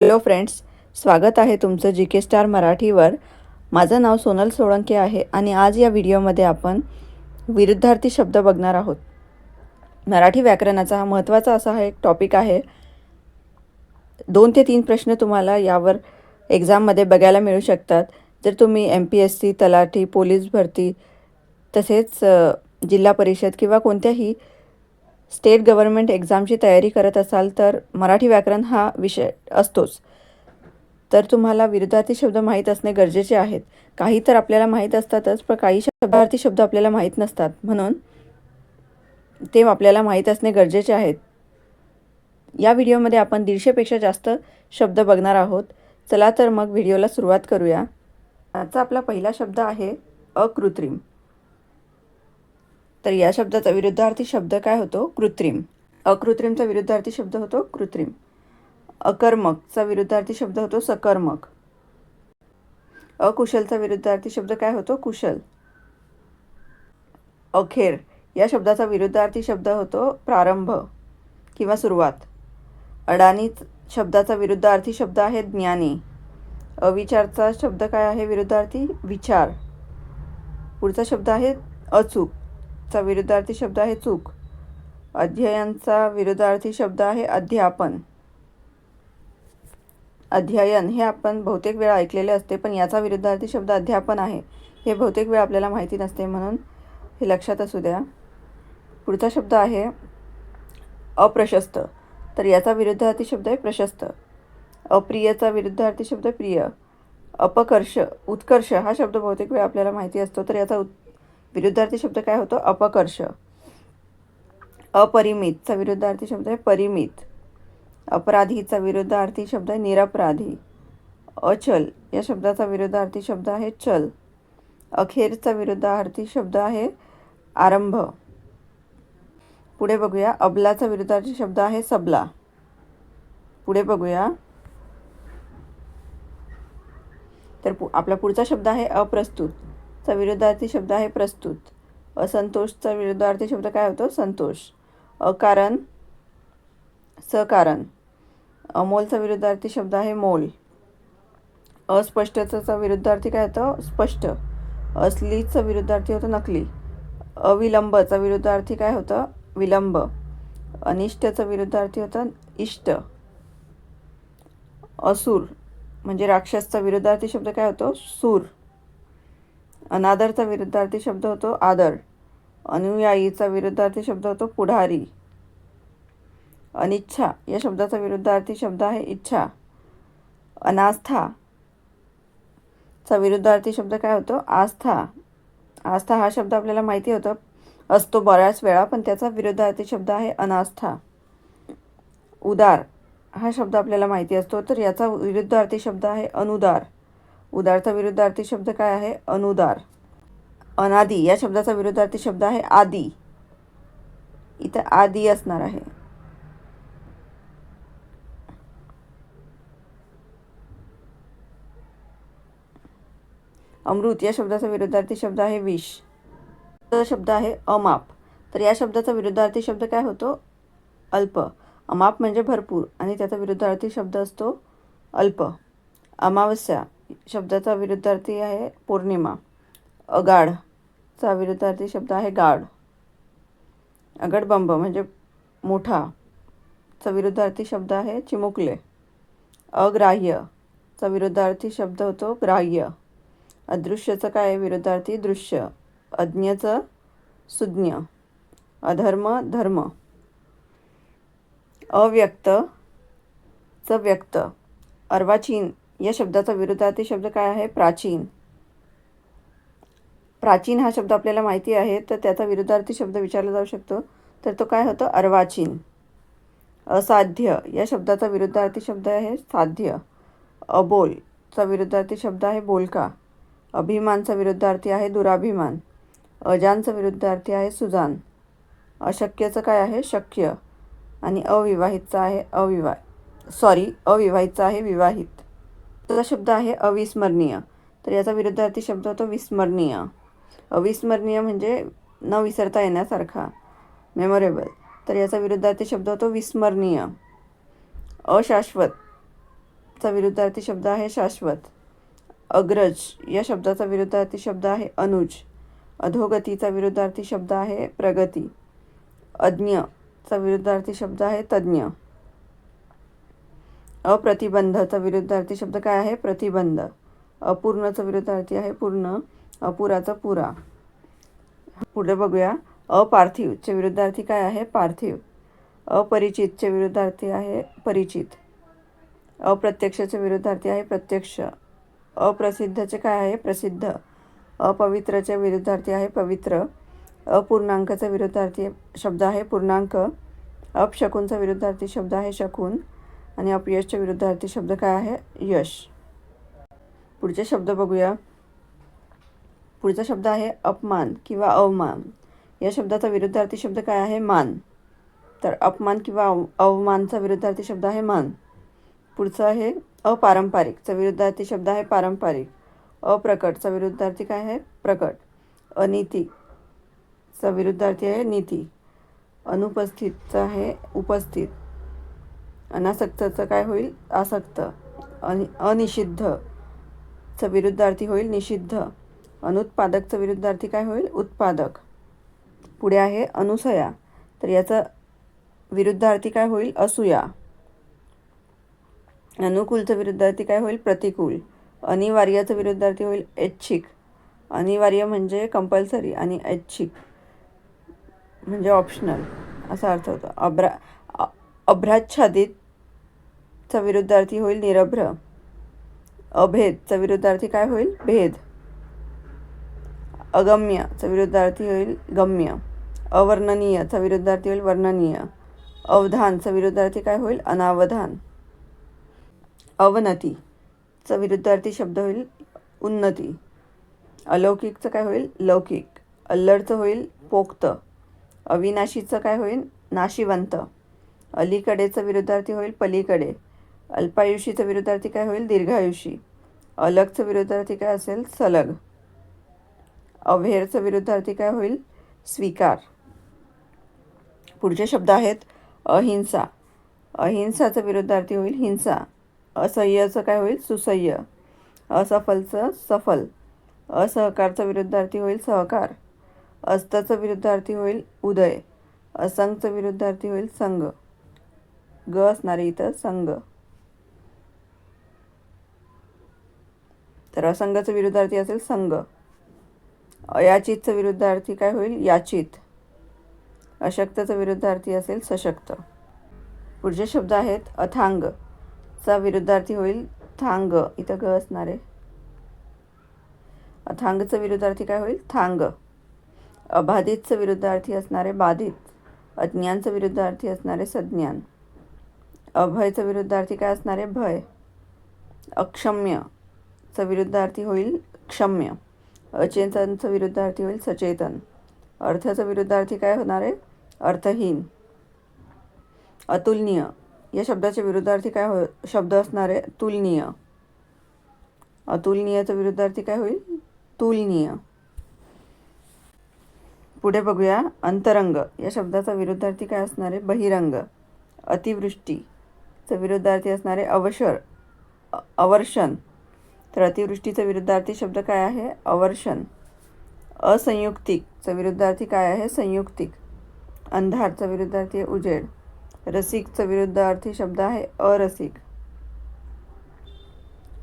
Hello friends स्वागत आहे तुमचं जी के स्टार मराठीवर. माझं नाव सोनल सोळंके आहे आणि आज या व्हिडिओमध्ये आपण विरुद्धार्थी शब्द बघणार आहोत. मराठी व्याकरणाचा हा महत्त्वाचा असा हा एक टॉपिक आहे. दोन ते तीन प्रश्न तुम्हाला यावर एक्झाममध्ये बघायला मिळू शकतात. जर तुम्ही एम पी एस सी तलाठी पोलीस भरती तसेच जिल्हा परिषद किंवा कोणत्याही स्टेट गव्हर्नमेंट एक्झामची तयारी करत असाल तर मराठी व्याकरण हा विषय असतोच. तर तुम्हाला विरुद्धार्थी शब्द माहीत असणे गरजेचे आहेत. काही तर आपल्याला माहीत असतातच पण काही शब्दार्थी शब्द आपल्याला माहीत नसतात. म्हणून ते आपल्याला माहीत असणे गरजेचे आहेत. या व्हिडिओमध्ये आपण दीडशेपेक्षा जास्त शब्द बघणार आहोत. चला तर मग व्हिडिओला सुरुवात करूया. आजचा आपला पहिला शब्द आहे अकृत्रिम. तर या शब्दाचा विरुद्धार्थी शब्द काय होतो? कृत्रिम. अकृत्रिमचा विरुद्धार्थी शब्द होतो कृत्रिम. अकर्मकचा विरुद्धार्थी शब्द होतो सकर्मक. अकुशलचा विरुद्धार्थी शब्द काय होतो? कुशल. अखेर. या शब्दाचा विरुद्धार्थी शब्द होतो प्रारंभ किंवा सुरुवात. अडाणी शब्दाचा विरुद्धार्थी शब्द आहे ज्ञानी. अविचारचा शब्द काय आहे विरुद्धार्थी? विचार. पुढचा शब्द आहे अचूक. चा विरुद्धार्थी शब्द आहे चूक. अध्ययनचा विरुद्धार्थी शब्द आहे अध्यापन. अध्ययन हे आपण बहुतेक वेळा ऐकलेले असते पण याचा विरुद्धार्थी शब्द अध्यापन आहे. हे बहुतेक वेळा आपल्याला माहिती नसते म्हणून हे लक्षात असू द्या. पुढचा शब्द आहे अप्रशस्त. तर याचा विरुद्धार्थी शब्द आहे प्रशस्त. अप्रियचा विरुद्धार्थी शब्द प्रिय. अपकर्ष उत्कर्ष हा शब्द बहुतेक वेळा आपल्याला माहिती असतो तर याचा उत् विरुद्धार्थी शब्द काय होतो? अपकर्ष. अपरिमितचा विरुद्धार्थी शब्द आहे परिमित. अपराधीचा विरुद्धार्थी शब्द आहे निरपराधी. अचल. या शब्दाचा विरुद्धार्थी शब्द आहे चल. अखेरचा विरुद्धार्थी शब्द आहे आरंभ. पुढे बघूया. अबलाचा विरुद्धार्थी शब्द आहे सबला. पुढे बघूया. तर पु आपला पुढचा शब्द आहे अप्रस्तुत. चा विरुद्धार्थी शब्द आहे प्रस्तुत. असंतोषचा विरुद्धार्थी शब्द काय होतो? संतोष. अकारण. सकारण. अमोलचा विरुद्धार्थी शब्द आहे मोल. अस्पष्टचा विरुद्धार्थी काय होतं? स्पष्ट. असलीचा विरुद्धार्थी होतं नकली. अविलंबचा विरुद्धार्थी काय होतं? विलंब. अनिष्टचा विरुद्धार्थी होतं इष्ट. असुर. म्हणजे राक्षसचा विरुद्धार्थी शब्द काय होतो? सूर. अनादरचा विरुद्धार्थी शब्द होतो आदर. अनुयायीचा विरुद्धार्थी शब्द होतो पुढारी. अनिच्छा या शब्दाचा विरुद्धार्थी शब्द आहे इच्छा. अनास्था चा विरुद्धार्थी शब्द काय होतो? आस्था. आस्था हा शब्द आपल्याला माहिती होतं. असतो बऱ्याच वेळा पण त्याचा विरुद्धार्थी शब्द आहे अनास्था. उदार हा शब्द आपल्याला माहिती असतो तर याचा विरुद्धार्थी शब्द आहे अनुदार. उदारचा विरुद्धार्थी शब्द काय आहे? अनुदार. अनादी, या शब्दाचा विरुद्धार्थी शब्द आहे आदी. इथं आदी असणार आहे. अमृत, या शब्दाचा विरुद्धार्थी शब्द आहे विष. शब्द आहे अमाप. तर या शब्दाचा विरुद्धार्थी शब्द काय होतो? अल्प. अमाप म्हणजे भरपूर आणि त्याचा विरुद्धार्थी शब्द असतो अल्प. अमावस्या. शब्दाचा विरुद्धार्थी आहे पौर्णिमा. अगाढचा विरुद्धार्थी शब्द आहे गाढ. अगडबंब म्हणजे मोठा चा विरुद्धार्थी शब्द आहे चिमुकले. अग्राह्य चा विरुद्धार्थी शब्द होतो ग्राह्य. अदृश्यचं काय आहे? विरुद्धार्थी दृश्य. अज्ञचं सुज्ञ. अधर्म धर्म. अव्यक्त च व्यक्त. अर्वाचीन या शब्दाचा विरुद्धार्थी शब्द काय आहे? प्राचीन. प्राचीन हा शब्द आपल्याला माहिती आहे तर त्याचा विरुद्धार्थी शब्द विचारला जाऊ शकतो. तर तो काय होतो? अर्वाचीन. असाध्य. या शब्दाचा विरुद्धार्थी शब्द आहे साध्य. अबोलचा विरुद्धार्थी शब्द आहे बोलका. अभिमानचा विरुद्धार्थी आहे दुराभिमान. अजानचा विरुद्धार्थी आहे सुजान. अशक्यचं काय आहे? शक्य. आणि अविवाहितचा आहे अविवाह सॉरी अविवाहितचा आहे विवाहित. त्याचा शब्द आहे अविस्मरणीय. तर याचा विरुद्धार्थी शब्द होतो विस्मरणीय. अविस्मरणीय म्हणजे न विसरता येण्यासारखा. मेमोरेबल तर याचा विरुद्धार्थी शब्द होतो विस्मरणीय. अशाश्वत. चा विरुद्धार्थी शब्द आहे शाश्वत. अग्रज. या शब्दाचा विरुद्धार्थी शब्द आहे अनुज. अधोगतीचा विरुद्धार्थी शब्द आहे प्रगती. अज्ञचा विरुद्धार्थी शब्द आहे तज्ज्ञ अप्रतिबंधाचा विरुद्धार्थी शब्द काय आहे? प्रतिबंध. अपूर्णचा विरुद्धार्थी आहे पूर्ण. अपुराचा पुरा. पुढे बघूया. अपार्थिवचे विरुद्धार्थी काय आहे? पार्थिव. अपरिचितचे विरुद्धार्थी आहे परिचित. अप्रत्यक्षाचे विरुद्धार्थी आहे प्रत्यक्ष. अप्रसिद्धचे काय आहे? प्रसिद्ध. अपवित्रचे विरुद्धार्थी आहे पवित्र. अपूर्णांकाचा विरुद्धार्थी शब्द आहे पूर्णांक. अपशकूनचा विरुद्धार्थी शब्द आहे शकून. आणि अपयशच्या विरुद्धार्थी शब्द काय आहे? यश. पुढचे शब्द बघूया. पुढचा शब्द आहे अपमान किंवा अवमान. या शब्दाचा विरुद्धार्थी शब्द काय आहे? मान. तर अपमान किंवा अव अवमानचा विरुद्धार्थी शब्द आहे मान. पुढचं आहे अपारंपरिकचा विरुद्धार्थी शब्द आहे पारंपरिक. अप्रकटचा विरुद्धार्थी काय आहे? प्रकट. अनितीचा विरुद्धार्थी आहे नीती. अनुपस्थितचा आहे उपस्थित. अनासक्तचं काय होईल? आसक्त. अनि अनिषिद्धचं विरुद्धार्थी होईल निषिद्ध. अनुत्पादकचं विरुद्धार्थी काय होईल? उत्पादक. पुढे आहे अनुसया. तर याचा विरुद्धार्थी काय होईल? असूया. अनुकूलचं विरुद्धार्थी काय होईल? प्रतिकूल. अनिवार्याचं विरुद्धार्थी होईल ऐच्छिक. अनिवार्य म्हणजे कंपल्सरी आणि ऐच्छिक. म्हणजे ऑप्शनल असा अर्थ होतो. अब्रा अभ्राच्छादितचा विरुद्धार्थी होईल निरभ्र. अभेदचा विरुद्धार्थी काय होईल? भेद. अगम्यचा विरुद्धार्थी होईल गम्य. अवर्णनीयचा विरुद्धार्थी होईल वर्णनीय. अवधानचा विरुद्धार्थी काय होईल? अनावधान. अवनतीचा विरुद्धार्थी शब्द होईल उन्नती. अलौकिकचं काय होईल? लौकिक. अल्लडचं होईल पोक्त. अविनाशीचं काय होईल? नाशिवंत. अलीकडेचं विरुद्धार्थी होईल पलीकडे. अल्पायुषीचं विरुद्धार्थी काय होईल? दीर्घायुषी. अलगचं विरुद्धार्थी काय असेल? सलग. अभेरचं विरुद्धार्थी काय होईल? स्वीकार. पुढचे शब्द आहेत अहिंसा. अहिंसाचं विरुद्धार्थी होईल हिंसा. असह्यचं काय होईल? सुसह्य. असफलचं सफल. असहकारचं विरुद्धार्थी होईल सहकार. अस्तचं विरुद्धार्थी होईल उदय. असंगचं विरुद्धार्थी होईल संघ. ग असणारे इथं संघ. तर असंघाचं विरुद्धार्थी असेल संघ. अयाचितचं विरुद्धार्थी काय होईल? याचित. अशक्तचं विरुद्धार्थी असेल सशक्त. पुढचे शब्द आहेत अथांग. चा विरुद्धार्थी होईल थांग. इथं ग असणारे. अथांगचं विरुद्धार्थी काय होईल? थांग. अबाधितचं विरुद्धार्थी असणारे बाधित. अज्ञानचं विरुद्धार्थी असणारे सज्ञान. अभयचं विरुद्धार्थी काय असणारे भय. अक्षम्यचं विरुद्धार्थी होईल क्षम्य. अचेतनचं विरुद्धार्थी होईल सचेतन. अर्थाचं विरुद्धार्थी काय होणार आहे? अर्थहीन. अतुलनीय. या शब्दाचे विरुद्धार्थी काय हो शब्द असणार आहे? तुलनीय. अतुलनीयचं विरुद्धार्थी काय होईल? तुलनीय. पुढे बघूया. अंतरंग. या शब्दाचा विरुद्धार्थी काय असणार आहे? बहिरंग. चं विरुद्धार्थी असणारे अवशर अवर्षण. तर अतिवृष्टीचं विरुद्धार्थी शब्द काय आहे? अवर्षण. असंयुक्तिकचं विरुद्धार्थी काय आहे? संयुक्तिक. अंधारचा विरुद्धार्थी आहे उजेड. रसिकचं विरुद्धार्थी शब्द आहे अरसिक.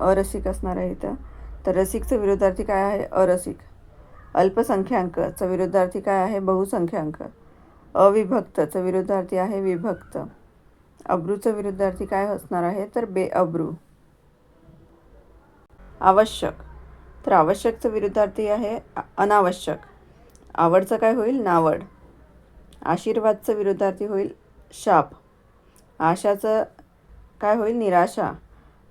अरसिक असणार आहे इथं. तर रसिकचं विरुद्धार्थी काय आहे? अरसिक. अल्पसंख्याकचं विरुद्धार्थी काय आहे? बहुसंख्याक. अविभक्तचं विरुद्धार्थी आहे विभक्त. अब्रूचं विरुद्धार्थी काय असणार आहे? तर बेअब्रू. आवश्यक. तर आवश्यकचं विरुद्धार्थी आहे अनावश्यक. आवडचं काय होईल? नावड. आशीर्वादचं विरुद्धार्थी होईल शाप. आशाचं काय होईल? निराशा.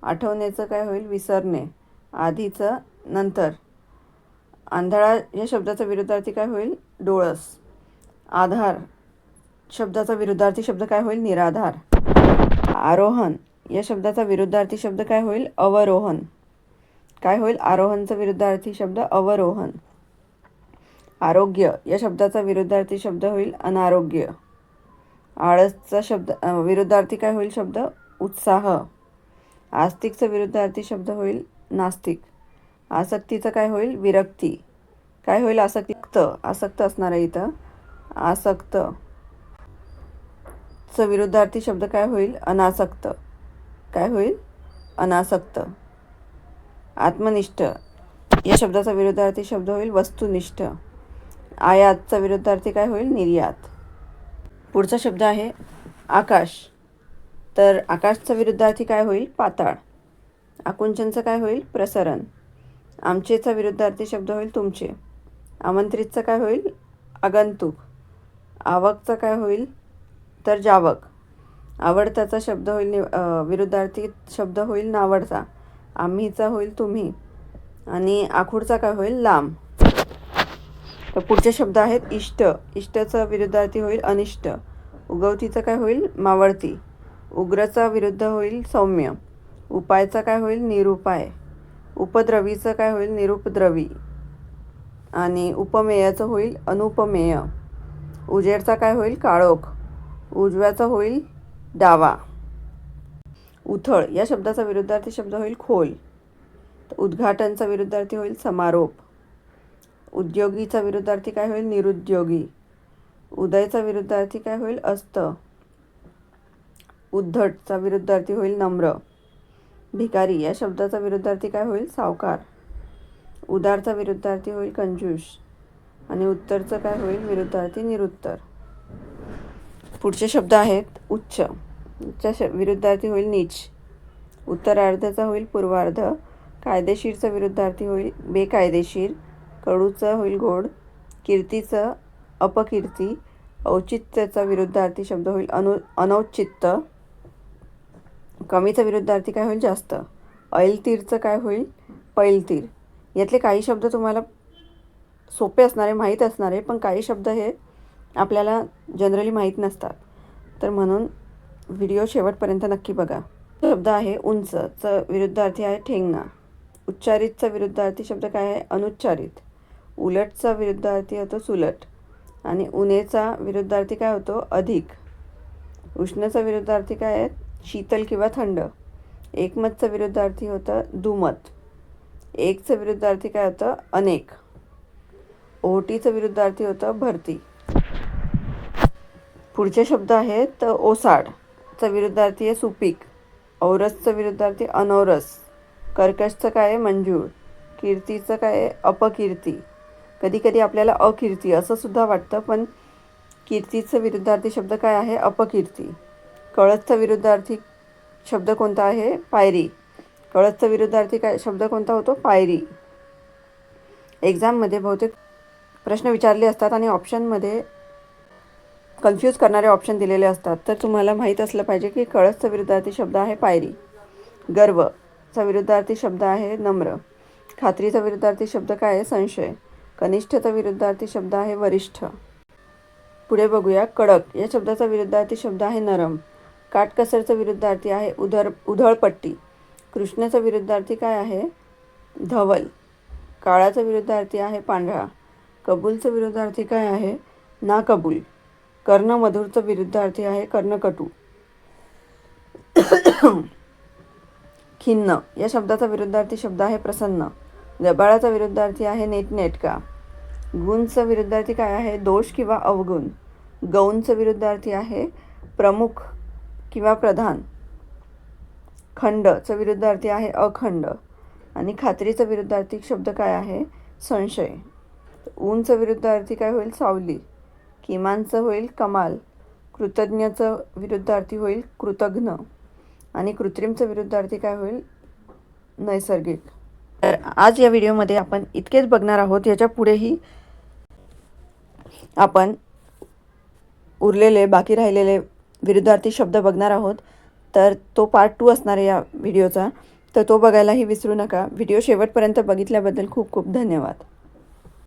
आठवण्याचं काय होईल? विसरणे. आधीचं नंतर. आंधळा या शब्दाचा विरुद्धार्थी काय होईल? डोळस. आधार. शब्दाचा विरुद्धार्थी शब्द काय होईल? निराधार. आरोहण. या शब्दाचा विरुद्धार्थी शब्द काय होईल? अवरोहण. काय होईल? आरोहणचा विरुद्धार्थी शब्द अवरोहण. आरोग्य. या शब्दाचा विरुद्धार्थी शब्द होईल अनारोग्य. आळसचा शब्द विरुद्धार्थी काय होईल शब्द? उत्साह. आस्तिकचा विरुद्धार्थी शब्द होईल नास्तिक. आसक्तीचं काय होईल? विरक्ती. काय होईल आसक्तिक्त आसक्त असणार आहे इथं. आसक्त. च विरुद्धार्थी शब्द काय होईल? अनासक्त. काय होईल? अनासक्त. आत्मनिष्ठ. या शब्दाचा विरुद्धार्थी शब्द होईल वस्तुनिष्ठ. आयातचा विरुद्धार्थी काय होईल? निर्यात. पुढचा शब्द आहे आकाश. तर आकाशचा विरुद्धार्थी काय होईल? पाताळ. आकुंचनचं काय होईल? प्रसरण. आमचेचा विरुद्धार्थी शब्द होईल तुमचे. आमंत्रितचं काय होईल? आगंतुक. आवकचं काय होईल? तर जावक. आवडताचा शब्द होईल नि विरुद्धार्थी शब्द होईल नावडता आम्हीचा होईल तुम्ही. आणि आखूडचा काय होईल? लांब. तर पुढचे शब्द आहेत इष्ट. इष्टचा विरुद्धार्थी होईल अनिष्ट. उगवतीचं काय होईल? मावळती. उग्रचा विरुद्ध होईल सौम्य. उपायचा काय होईल? निरुपाय. उपद्रवीचं काय होईल? निरुपद्रवी. आणि उपमेयाचं होईल अनुपमेय. उजेडचा काय होईल? काळोख. उजव्याचा होईल डावा. उथळ या शब्दाचा विरुद्धार्थी शब्द होईल खोल. उद्घाटनचा विरुद्धार्थी होईल समारोप. उद्योगीचा विरुद्धार्थी काय होईल? निरुद्योगी. उदयचा विरुद्धार्थी काय होईल? अस्त. उद्धटचा विरुद्धार्थी होईल नम्र. भिकारी या शब्दाचा विरुद्धार्थी काय होईल? सावकार. उदारचा विरुद्धार्थी होईल कंजूश आणि उत्तरचं काय होईल? विरुद्धार्थी निरुत्तर. पुढचे शब्द आहेत उच्च. च्या श विरुद्धार्थी होईल नीच. उत्तरार्धचा होईल पूर्वार्ध. कायदेशीरचा विरुद्धार्थी होईल बेकायदेशीर. कडूचं होईल गोड. कीर्तीचं अपकीर्ती. औचित्याचा विरुद्धार्थी शब्द होईल अनु अनौचित्त कमीचा विरुद्धार्थी काय होईल? जास्त. ऐलतीरचं काय होईल? पैलतीर. यातले काही शब्द तुम्हाला सोपे असणारे माहीत असणारे पण काही शब्द हे आपल्याला जनरली माहीत नसतात. तर म्हणून व्हिडिओ शेवटपर्यंत नक्की बघा. शब्द आहे उंचचं विरुद्धार्थी आहे ठेंगणा. उच्चारितचा विरुद्धार्थी शब्द काय आहे? अनुच्चारित. उलटचा विरुद्धार्थी होतो सुलट. आणि उन्हेचा विरुद्धार्थी काय होतो? अधिक. उष्णचा विरुद्धार्थी काय आहे? शीतल किंवा थंड. एकमतचा विरुद्धार्थी होतं दुमत. एकचं विरुद्धार्थी काय होतं? अनेक. ओटीचं विरुद्धार्थी होतं भरती. पुढचे शब्द आहेत ओसाडचं विरुद्धार्थी आहे सुपीक. औरसचं विरुद्धार्थी अनौरस. कर्कशचं काय आहे? मंजूळ. कीर्तीचं काय आहे? अपकीर्ती. कधी कधी आपल्याला अकीर्ती असं सुद्धा वाटतं पण कीर्तीचं विरुद्धार्थी शब्द काय आहे? अपकीर्ती. कळसचं विरुद्धार्थी शब्द कोणता आहे? पायरी. कळसचं विरुद्धार्थी काय? शब्द कोणता होतो? पायरी. एक्झाममध्ये बहुतेक प्रश्न विचारले असतात आणि ऑप्शनमध्ये कन्फ्यूज करणारे ऑप्शन दिलेले असतात. तर तुम्हाला माहीत असलं पाहिजे की कळसचा विरुद्धार्थी शब्द आहे पायरी. गर्वचा विरुद्धार्थी शब्द आहे नम्र. खात्रीचा विरुद्धार्थी शब्द काय आहे? संशय. कनिष्ठचा विरुद्धार्थी शब्द आहे वरिष्ठ. पुढे बघूया. कडक. या शब्दाचा विरुद्धार्थी शब्द आहे नरम. काटकसरचा विरुद्धार्थी आहे उधर उधळपट्टी. कृष्णाचा विरुद्धार्थी काय आहे? धवल. काळाचा विरुद्धार्थी आहे पांढरा. कबूलचं विरुद्धार्थी काय आहे? ना कबूल कर्णमधुरचं विरुद्धार्थी आहे कर्णकटू. खिन्न. या शब्दाचा विरुद्धार्थी शब्द आहे प्रसन्न. गबाळाचा विरुद्धार्थी आहे नेटनेटका. गुणचं विरुद्धार्थी काय आहे? दोष किंवा अवगुण. गौणचं विरुद्धार्थी आहे प्रमुख किंवा प्रधान. खंडचं विरुद्धार्थी आहे अखंड. आणि खात्रीचा विरुद्धार्थी शब्द काय आहे? संशय. ऊनचं विरुद्धार्थी काय होईल? सावली. किमानचं होईल कमाल. कृतज्ञचं विरुद्धार्थी होईल कृतघ्न. आणि कृत्रिमचं विरुद्धार्थी काय होईल? नैसर्गिक. तर आज या व्हिडिओमध्ये आपण इतकेच बघणार आहोत याच्या पुढेही आपण उरलेले बाकी राहिलेले विरुद्धार्थी शब्द बघणार आहोत. तर तो पार्ट टू असणार आहे या व्हिडिओचा. तर तो बघायलाही विसरू नका. व्हिडिओ शेवटपर्यंत बघितल्याबद्दल खूप खूप धन्यवाद.